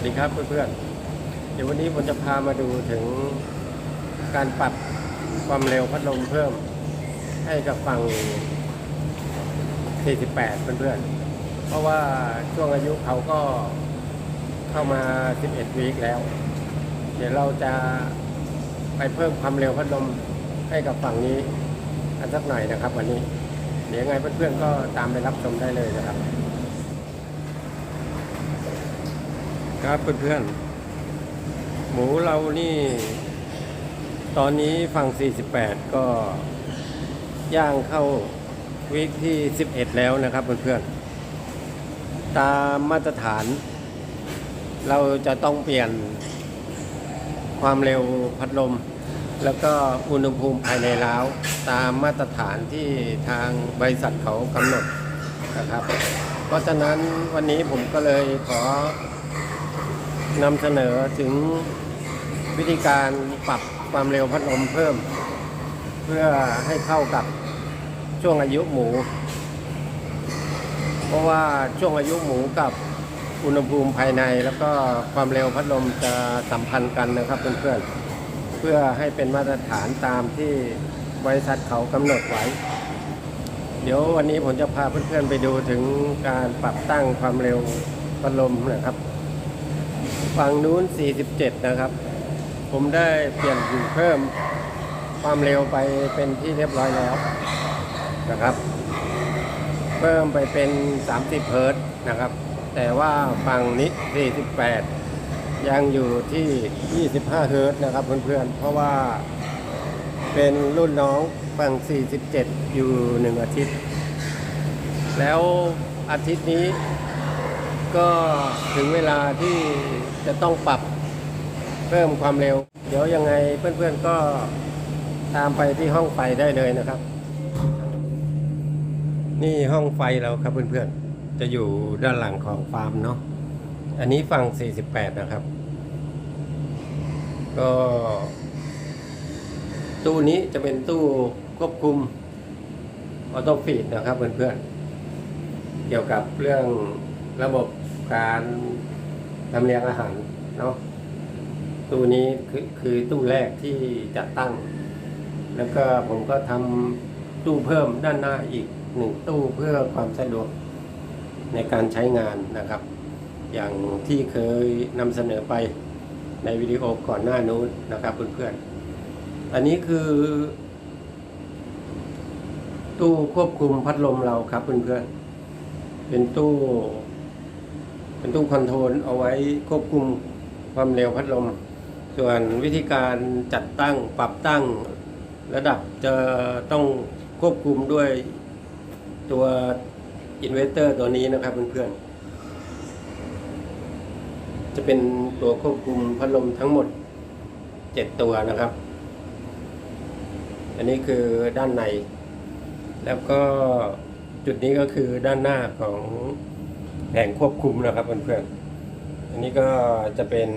วัสดีครับเพื่อนๆ เดี๋ยววันนี้ผมจะพามาดูถึงการปรับความเร็วพัดลมเพิ่ม ให้กับฝั่ง 48 เพื่อนๆ เพราะว่าช่วงอายุเขาก็เข้ามา 11 วีคแล้ว เดี๋ยวเราจะไปเพิ่มความเร็วพัดลมให้กับฝั่งนี้อันสักหน่อยนะครับวันนี้ เดี๋ยวยังไงเพื่อนๆก็ตามไปรับชมได้เลยนะครับ ครับเพื่อนๆ หมูเรานี่ ตอนนี้ฝั่ง 48 ก็ย่างเข้าวีคที่ 11 แล้วนะครับเพื่อนๆ ตามมาตรฐาน เราจะต้องเปลี่ยนความเร็วพัดลม แล้วก็อุณหภูมิภายในร้าวตามมาตรฐานที่ทางบริษัทเขากำหนดนะครับ เพราะฉะนั้นวันนี้ผมก็เลยขอ นำเสนอถึงวิธีการปรับความเร็วพัดลมเพิ่ม เพื่อให้เข้ากับช่วงอายุหมู เพราะว่าช่วงอายุหมูกับอุณหภูมิภายในแล้วก็ความเร็วพัดลมจะสัมพันธ์กันนะครับเพื่อนๆ เพื่อให้เป็นมาตรฐานตามที่บริษัทเขากำหนดไว้ เดี๋ยววันนี้ผมจะพาเพื่อนๆไปดูถึงการปรับตั้งความเร็วพัดลมนะครับ ฝั่งนู้น 47 นะครับ ผมได้เปลี่ยนเพิ่มความเร็วไปเป็นที่เรียบร้อยแล้วนะครับ เพิ่มไปเป็น 30 เฮิรต์นะครับ แต่ว่าฝั่งนี้ 48 ยังอยู่ที่ 25 เฮิรต์นะครับเพื่อนๆ เพราะว่าเป็นรุ่นน้องฝั่ง 47 อยู่หนึ่งอาทิตย์ แล้วอาทิตย์นี้ ก็ถึงเวลาที่จะต้องปรับเพิ่มความเร็ว เดี๋ยวยังไงเพื่อนๆก็ตามไปที่ห้องไฟได้เลยนะครับ นี่ห้องไฟเราครับเพื่อนๆ จะอยู่ด้านหลังของฟาร์มเนาะอันนี้ฝั่ง 48 นะครับ ก็ ตู้นี้จะเป็นตู้ควบคุมออโต้ฟีดนะครับเพื่อนๆเกี่ยวกับเรื่อง ระบบการลำเลียงอาหารเนาะตู้นี้คือคือตู้แรกที่จัดตั้ง แล้วก็ผมก็ทำตู้เพิ่มด้านหน้าอีกหนึ่งตู้เพื่อความสะดวกในการใช้งานนะครับ อย่างที่เคยนำเสนอไปในวิดีโอก่อนหน้านู้นนะครับเพื่อนๆ อันนี้คือ ตู้ควบคุมพัดลมเราครับเพื่อนๆ เป็นตู้ เป็นตู้คอนโทรลเอาไว้ควบคุมความเร็วพัดลม ส่วนวิธีการจัดตั้งปรับตั้งระดับจะต้องควบคุมด้วยตัวอินเวอร์เตอร์ตัวนี้นะครับเพื่อนๆ จะเป็นตัวควบคุมพัดลมทั้งหมด 7 ตัวนะครับ อันนี้คือด้านใน แล้วก็จุดนี้ก็คือด้านหน้าของ แผงควบคุมนะครับเพื่อนๆ อันนี้ก็จะเป็น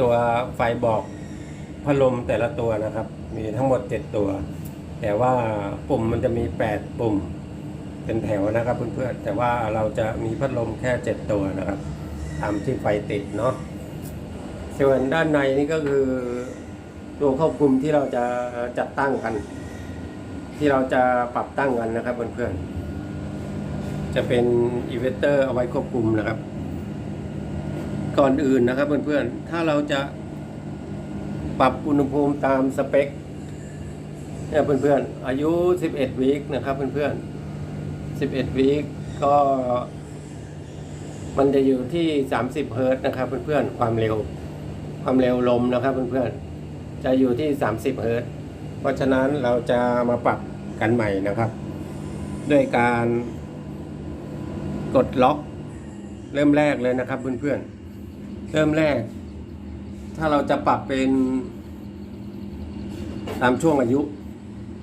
ตัวไฟบอกพัดลมแต่ละตัวนะครับ มีทั้งหมด 7 ตัว แต่ว่าปุ่มมันจะมี 8 ปุ่มเป็นแถวนะครับเพื่อนๆ แต่ว่าเราจะมีพัดลมแค่ 7 ตัวนะครับตามที่ไฟติดเนาะ ส่วนด้านในนี่ก็คือตัวควบคุมที่เราจะจัดตั้งกัน ที่เราจะปรับตั้งกันนะครับเพื่อนๆ จะเป็นอีเวนเตอร์เอาไว้ควบคุมนะครับ ก่อนอื่นนะครับเพื่อนๆ ถ้าเราจะปรับอุณหภูมิตามสเปคเนี่ยเพื่อนๆ อายุ 11วีคนะครับเพื่อนๆ 11วีคก็ มันจะอยู่ที่ 30 เฮิร์ตนะครับเพื่อนๆ ความเร็ว ความเร็วลมนะครับเพื่อนๆ จะอยู่ที่ 30 เฮิร์ตเพราะฉะนั้นเราจะมาปรับกันใหม่นะครับ ด้วยการ กดล็อก เริ่มแรกเลยนะครับเพื่อนๆ เริ่มแรก ถ้าเราจะปรับเป็น ตามช่วงอายุ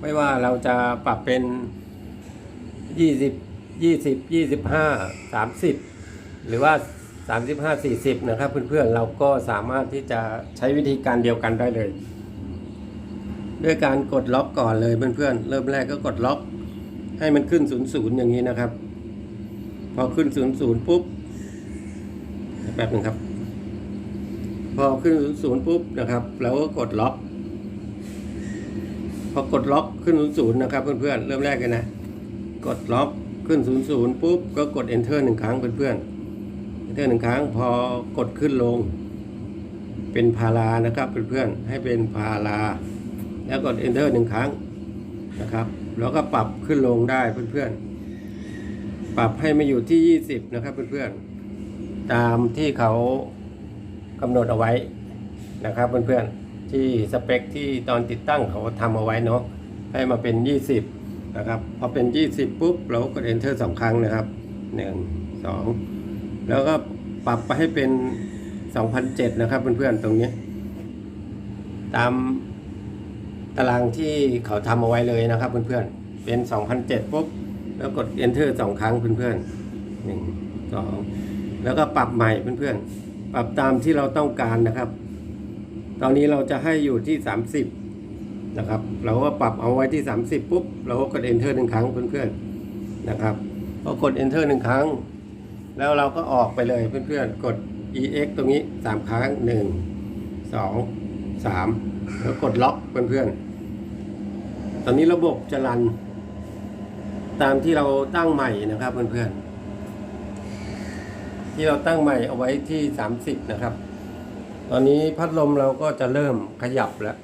ไม่ว่าเราจะปรับเป็น 20 20 25 30 หรือว่า 35 40 นะครับเพื่อนๆ เราก็สามารถที่จะใช้วิธีการเดียวกันได้เลย ด้วยการกดล็อกก่อนเลยเพื่อนๆ เริ่มแรกก็กดล็อกให้มันขึ้น 00 อย่างนี้นะครับ พอขึ้น00ปุ๊บแป๊บหนึ่งครับ พอขึ้นศูนย์ปุ๊บนะครับเราก็กดล็อก พอกดล็อกขึ้นศูนย์นะครับ เพื่อนๆเริ่มแรกเลยนะ กดล็อกขึ้นศูนย์ศูนย์ปุ๊บก็กด enter หนึ่งครั้งเพื่อนๆ enter หนึ่งครั้งพอกดขึ้นลง เป็นพารานะครับเพื่อนๆให้เป็นพาราแล้วกด enter หนึ่งครั้งนะครับ แล้วก็ปรับขึ้นลงได้เพื่อนๆ ปรับให้มาอยู่ที่ 20 นะครับเพื่อนๆ ตามที่เขากำหนดเอาไว้นะครับเพื่อนๆ ที่สเปคที่ตอนติดตั้งเขาทำเอาไว้เนาะให้มาเป็น 20 นะครับ พอเป็น 20 ปุ๊บ เรากด enter สองครั้งนะครับ 1 2 แล้วก็ปรับไปให้เป็น 2007 นะครับเพื่อนๆ ตรงนี้ ตามตารางที่เขาทำเอาไว้เลยนะครับเพื่อนๆ เป็น 2007 ปุ๊บ แล้วกด enter สองครั้งเพื่อนๆหนึ่งสองแล้วก็ปรับใหม่เพื่อนๆ ปรับตามที่เราต้องการนะครับ ตอนนี้เราจะให้อยู่ที่ 30 นะครับ เราก็ปรับเอาไว้ที่ 30 ปุ๊บ เราก็กด enter หนึ่งครั้งเพื่อนๆ นะครับพอกด enter หนึ่งครั้ง แล้วเราก็ออกไปเลยเพื่อนๆ กด ex ตรงนี้ 3 ครั้ง 1 2 3 แล้วกดล็อกเพื่อนๆ ตอนนี้ระบบจะรัน ตามที่เราตั้งใหม่นะครับเพื่อนๆ ที่เราตั้งใหม่เอาไว้ที่ 30 นะครับ ตอนนี้พัดลมเราก็จะเริ่มขยับแล้ว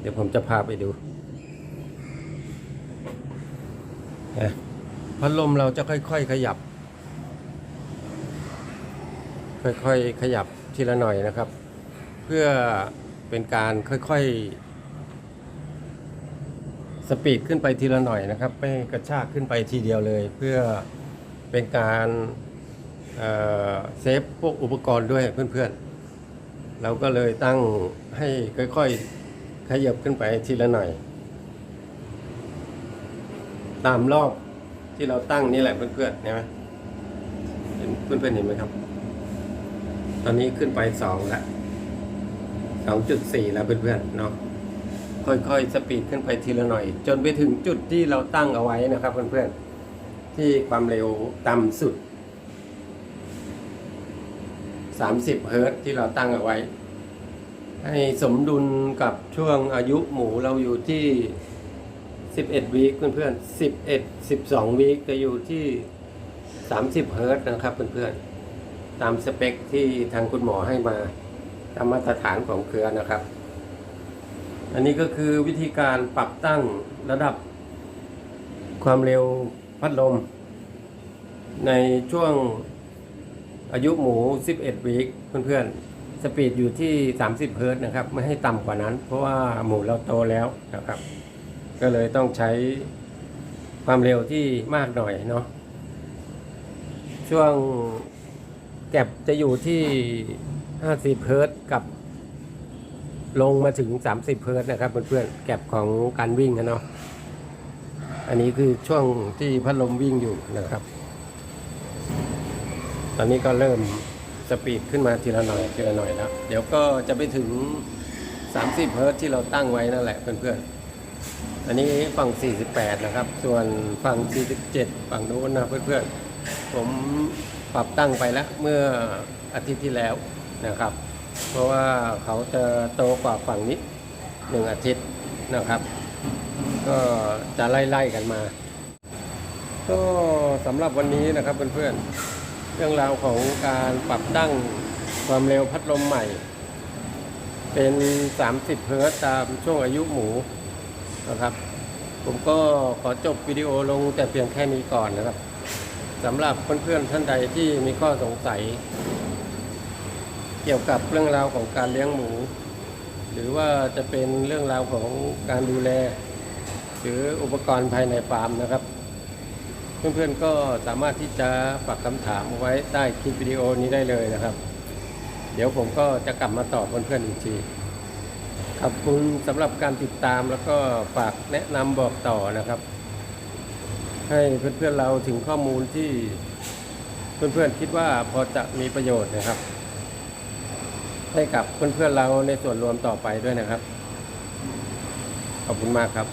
เดี๋ยวผมจะพาไปดูนะพัดลมเราจะค่อยๆขยับ ค่อยๆขยับทีละหน่อยนะครับ เพื่อเป็นการค่อยๆ สปีดขึ้นไปทีละหน่อยนะครับ ไม่กระชากขึ้นไปทีเดียวเลย เพื่อเป็นการเอ่อเซฟพวกอุปกรณ์ด้วยเพื่อนๆ เราก็เลยตั้งให้ค่อยๆขยับขึ้นไปทีละหน่อย ตามรอบที่เราตั้งนี่แหละเพื่อนๆเห็นไหมเห็นเพื่อนๆเห็นไหมครับ ตอนนี้ขึ้นไปสองละสองจุดสี่แล้วเพื่อนๆเนาะ ค่อยๆ สปีดขึ้นไปทีละหน่อย จนไปถึงจุดที่เราตั้งเอาไว้นะครับเพื่อนๆ ที่ความเร็วต่ำสุด 30 เฮิร์ตที่เราตั้งเอาไว้ ให้สมดุลกับช่วงอายุหมูเราอยู่ที่ 11 วีคเพื่อนๆ 11 12 วีคจะอยู่ที่ 30 เฮิร์ตนะครับเพื่อนๆ ตามสเปคที่ทางคุณหมอให้มาตามมาตรฐานของเครือนะครับ อันนี้ก็คือวิธีการปรับตั้งระดับความเร็วพัดลม ในช่วงอายุหมู 11 วีคเพื่อนๆ สปีดอยู่ที่ 30 เฮิร์ตซ์นะครับ ไม่ให้ต่ำกว่านั้น เพราะว่าหมูเราโตแล้วนะครับ ก็เลยต้องใช้ความเร็วที่มากหน่อยเนาะช่วงแก็บจะอยู่ที่ 50 เฮิร์ตซ์กับ ลงมาถึง 30 เฮิร์ตซ์นะครับเพื่อนๆแก็บของการวิ่งนะเนาะอันนี้คือช่วงที่พัดลมวิ่งอยู่นะครับ ตอนนี้ก็เริ่มสปีดขึ้นมาทีละหน่อยทีละหน่อยแล้ว เดี๋ยวก็จะไปถึง 30 เฮิร์ตซ์ที่เราตั้งไว้นั่นแหละเพื่อนๆ อันนี้ฝั่ง 48 นะครับ ส่วนฝั่ง 47 ฝั่งโน้นนะเพื่อนๆ ผมปรับตั้งไปแล้วเมื่ออาทิตย์ที่แล้วนะครับ เพราะว่าเขาจะโตกว่าฝั่งนี้หนึ่งอาทิตย์นะครับ ก็จะไล่ๆกันมา ก็สำหรับวันนี้นะครับเพื่อนๆเรื่องราวของการปรับตั้งความเร็วพัดลมใหม่ เป็น 30 เฮิร์ตตามช่วงอายุหมูนะครับ ผมก็ขอจบวิดีโอลงแต่เพียงแค่นี้ก่อนนะครับสำหรับเพื่อนๆท่านใดที่มีข้อสงสัย เกี่ยวกับเรื่องราวของการเลี้ยงหมู หรือว่าจะเป็นเรื่องราวของการดูแล หรืออุปกรณ์ภายในฟาร์มนะครับ เพื่อนๆก็สามารถที่จะฝากคำถามไว้ใต้คลิปวิดีโอนี้ได้เลยนะครับ เดี๋ยวผมก็จะกลับมาตอบเพื่อนๆอีกทีขอบคุณสำหรับการติดตามแล้วก็ฝากแนะนำบอกต่อนะครับ ให้เพื่อนๆเราถึงข้อมูลที่เพื่อนๆคิดว่าพอจะมีประโยชน์นะครับ ให้กับเพื่อนๆเราในส่วนรวมต่อไปด้วยนะครับ ขอบคุณมากครับ